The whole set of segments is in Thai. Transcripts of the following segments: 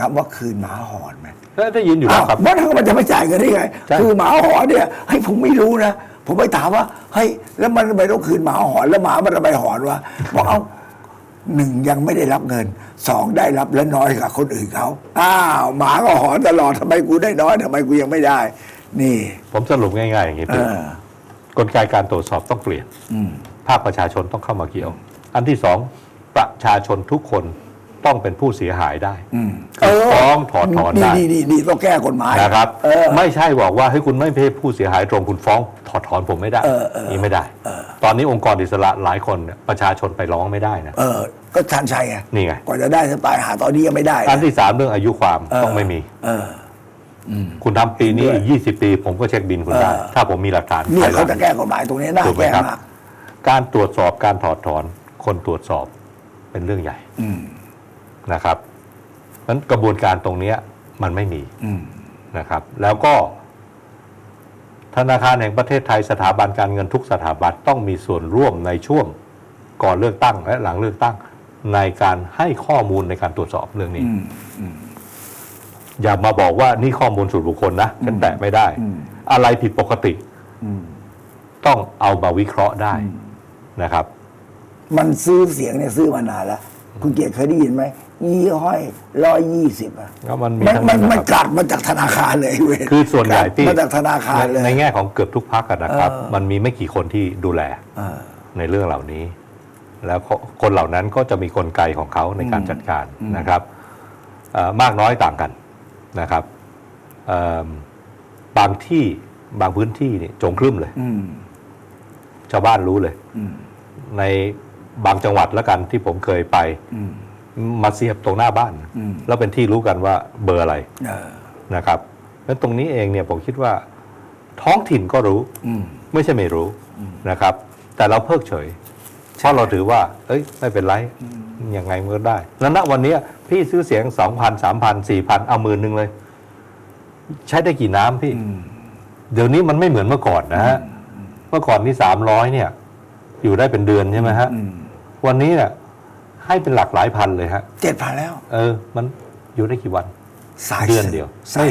คำว่าคืนหมาหอนไหมแล้วได้ยินอยู่แล้วครับบ้านเขามันจะไม่จ่ายกันได้ไงใช่คือหมาหอนเนี่ยให้ยผมไม่รู้นะ ผมไปถามว่าเฮ้ยแล้วมันทำไมต้องคืนหมาหอนแล้วหมามันทำไมหอนวะบอกเอาหนึ่งยังไม่ได้รับเงินสองได้รับและน้อยกว่าคนอื่นเขาอ้าวหมาก็หอนตลอดทำไมกูได้น้อยทำไมกูยังไม่ได้ นี่ ผมสรุปง่ายๆอย่างนี้เอพี่อกลไกการตรวจสอบต้องเปลี่ยนอืมภาคประชาชนต้องเข้ามาเกี่ยว อันที่สองประชาชนทุกคน ต้องเป็นผู้เสียหายได้อืมคือฟ้องถอดถอนได้นี่นี่นี่ต้องแก้กฎหมายนะครับเออไม่ใช่บอกว่าให้ยคุณไม่เป็นผู้เสียหายตรงคุณฟ้องถอดถอนผมไม่ได้เออเออนี่ไม่ได้ ตอนนี้องค์กรอิสระหลายคนเนี่ยประชาชนไปร้องไม่ได้นะเออก็ชันชัยไงนี่ไงกว่าจะได้ถ้าตายหาตอนนี้ยังไม่ได้อันที่สามเรื่องอายุความเออต้องไม่มีเออคุณทำปีนี้ด้วยอีกยี่สิบปี ผมก็เช็คบินคุณได้เออถ้าผมมีหลักฐานเนี่ยภายหลัเขางจะแก้กฎหมายตรงนี้น่าถูกไหมแก้ครับมากการตรวจสอบการถอดถอนคนตรวจสอบเป็นเรื่องใหญ่อืม นะครับนั้นกระบวนการตรงเนี้ยมันไม่มีอืมนะครับ แล้วก็ธนาคารแห่งประเทศไทยสถาบันการเงินทุกสถาบันต้องมีส่วนร่วมในช่วงก่อนเลือกตั้ง และหลังเลือกตั้งในการให้ข้อมูลในการตรวจสอบเรื่องนี้อืมอืมอย่ามาบอกว่านี่ข้อมูลส่วนบุคคลนะฉันแตะไม่ได้อืมอะไรผิดปกติอืมต้องเอามาวิเคราะห์ได้นะครับ มันซื้อเสียงเนี่ยซื้อมานานแล้ว คุณเกียรติเคยได้ยินไหม ยี่ห้อยร้อยยี่สิบอะแล้วมันมีมันทั้งมันนั้นมันนะครับกัดมาจากธนาคารเลยเว้ยคือส่วนใหญ่ที่กัดมาจากธนาคารเลยในแง่ของเกือบทุกพักนะครับเออมันมีไม่กี่คนที่ดูแลเออในเรื่องเหล่านี้ แล้วก็คนเหล่านั้นก็จะมีกลไกของเขาในการจัดการนะครับเอ่อมากน้อยต่างกันนะครับเอิ่มบางที่บางพื้นที่นี่โจงครึ่มเลยอืมชาวบ้านรู้เลยอืมในบางจังหวัดแล้วกันที่ผมเคยไปอื มมาเสียบตรงหน้าบ้านอืมแล้วเป็นที่รู้กันว่าเบอร์อะไรเออนะครับแล้วตรงนี้เองเนี่ยผมคิดว่า ท้องถิ่นก็รู้อืมไม่ใช่ไม่รู้นะครับ แต่เราเพิกเฉยเพราะเราถือว่า เอ้ย ไม่เป็นไรยังไงมันก็ได้ แล้วณวันนี้พี่ซื้อเสียงสองพันสามพันสี่พันเอาหมื่นหนึ่งเลย ใช้ได้กี่น้ำพี่อืมเดี๋ยวนี้มันไม่เหมือนเมื่อก่อนนะฮะ เมื่อก่อนนี่สามร้อยเนี่ย อยู่ได้เป็นเดือนใช่ไหมฮะอืมวันนี้เนี่ย ให้เป็นหลักหลายพันเลยฮะเจ็ดพันแล้ว เออ มันอยู่ได้กี่วัน สายเดือนสืบเดียว สาย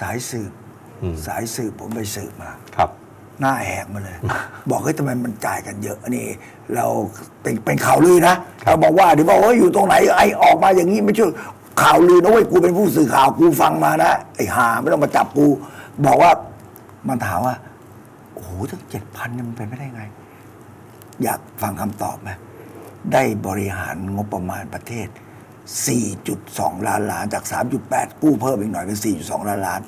สายสืบอืมสายสืบผมไปสืบมาครับหน้าแหกมาเลย บอกเฮ้ยทำไมมันจ่ายกันเยอะนี่ เราเป็นเป็นข่าวลือนะเราบอกว่าเดี๋ยวบอกว่าอยู่ตรงไหนไอ้ออกมาอย่างนี้ไม่ใช่ข่าวลือนะเว้ยกูเป็นผู้สื่อข่าวกูฟังมานะไอ้ห่าไม่ต้องมาจับกู บอกว่ามันถามว่าโอ้โหตั้งเจ็ดพันมันเป็นไม่ได้ไง อยากฟังคำตอบไหม ได้บริหารงบประมาณประเทศ 4.2 ล้านล้านจาก 3.8 กู้เพิ่มอีกหน่อยเป็น 4.2 ล้านล้าน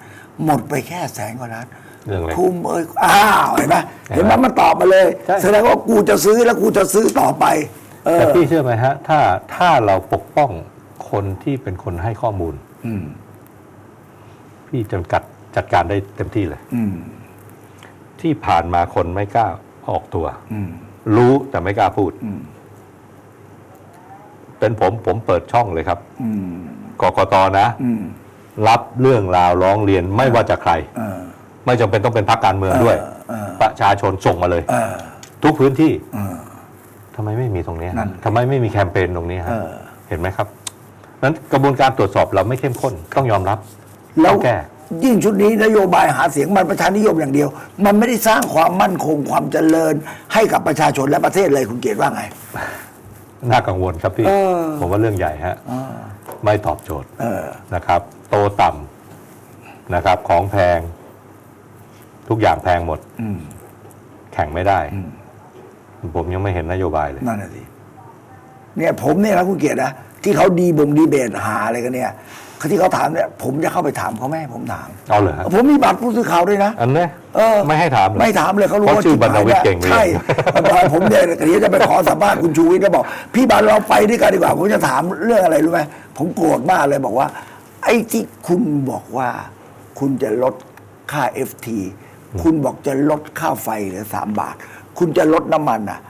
หมดไปแค่แสนกว่าล้านเรื่องอะไรคุ้มเอ้ยอ้าวเห็นไหมเห็นไหมมันตอบมาเลยใช่ แสดงว่ากูจะซื้อแล้วกูจะซื้อต่อไป เออแต่พี่เชื่อไหมฮะ ถ้าถ้าเราปกป้องคนที่เป็นคนให้ข้อมูล อืมพี่จำกัดจัดการได้เต็มที่เลย อืมที่ผ่านมาคนไม่กล้าออกตัว อืมรู้แต่ไม่กล้าพูด อืม เป็นผมผมเปิดช่องเลยครับอืมกกตนะอืมรับเรื่องราวร้องเรียนไม่ว่าจะใครเออไม่จำเป็นต้องเป็นพรรคการเมืองด้วยเออเออประชาชนส่งมาเลยเออทุกพื้นที่เออทำไมไม่มีตรงนี้ฮะนั่นทำไมไม่มีแคมเปญตรงนี้ฮะเออเห็นไหมครับนั้นกระบวนการตรวจสอบเราไม่เข้มข้นต้องยอมรับแล้ต้วองแก้ยิ่งชุดนี้นโยบายหาเสียงมันประชานิยมอย่างเดียว มันไม่ได้สร้างความมั่นคงความเจริญให้กับประชาชนและประเทศเลยคุณเกียรติว่าไง น่ากังวลครับพี่เออผมว่าเรื่องใหญ่ฮะอ่าไม่ตอบโจทย์เออนะครับ โตต่ำนะครับ ของแพง ทุกอย่างแพงหมดอืมแข่งไม่ได้อืมผมยังไม่เห็นนโยบายเลย นั่นน่ะสิ เนี่ยผมเนี่ยนะคุณเกียรตินะที่เขาดีบ่งดีเบตหาอะไรกันเนี่ยที่เขาถามเนี่ยผมจะเข้าไปถามเขาไหมให้ผมถามเอาเลยฮะผมมีบัตรผู้สื่อข่าวด้วยนะอันนี้เออไม่ให้ถามเลยไม่ถามเลยเขารู้เพราะว่าชื่อบรรณวิทย์เก่งเลยใช่ตอนผมเนี่ยเดี๋ยวจะไปขอสัมภาษณ์คุณชูวิทย์แล้วบอก พี่บันเราไปด้วยกันดีกว่าผมจะถามเรื่องอะไรรู้ไหมผมโกรธมากเลยบอกว่า ไอ้ที่คุณบอกว่า คุณจะลดค่า FT คุณบอกจะลดค่าไฟเหลือสามบาท คุณจะลดน้ำมันอะ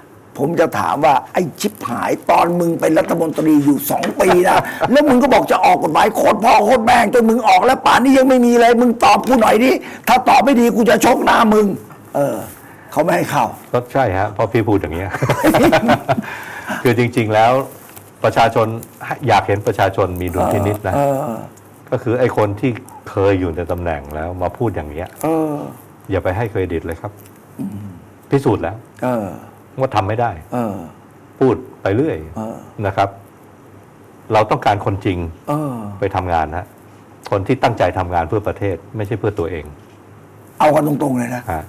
ผมจะถามว่าไอ้ชิบหายตอนมึงเป็นรัฐมนตรีอยู่สองปีนะแล้วมึงก็บอกจะออกกฎหมายโคตรพ่อโคตรแม่งจนมึงออกแล้วป่านนี้ยังไม่มีเลย มึงตอบกูหน่อยดิถ้าตอบไม่ดีกูจะชกหน้ามึง เออเขาไม่ให้เข้าก็ใช่ฮะเพราะพี่พูดอย่างเงี้ยคือจริง ๆแล้วประชาชนอยากเห็นประชาชนมีดุลพินิษนะเออก็คือไอ้คนที่เคยอยู่ในตำแหน่งแล้วมาพูดอย่างเงี้ยเอออย่าไปให้เครดิตเลยครับ พิสูจน์แล้ว เออ ว่าทำไม่ได้เออพูดไปเรื่อยเออนะครับ เราต้องการคนจริงเออไปทำงานฮะคนที่ตั้งใจทำงานเพื่อประเทศ ไม่ใช่เพื่อตัวเอง เอากันตรงๆเลยนะฮะ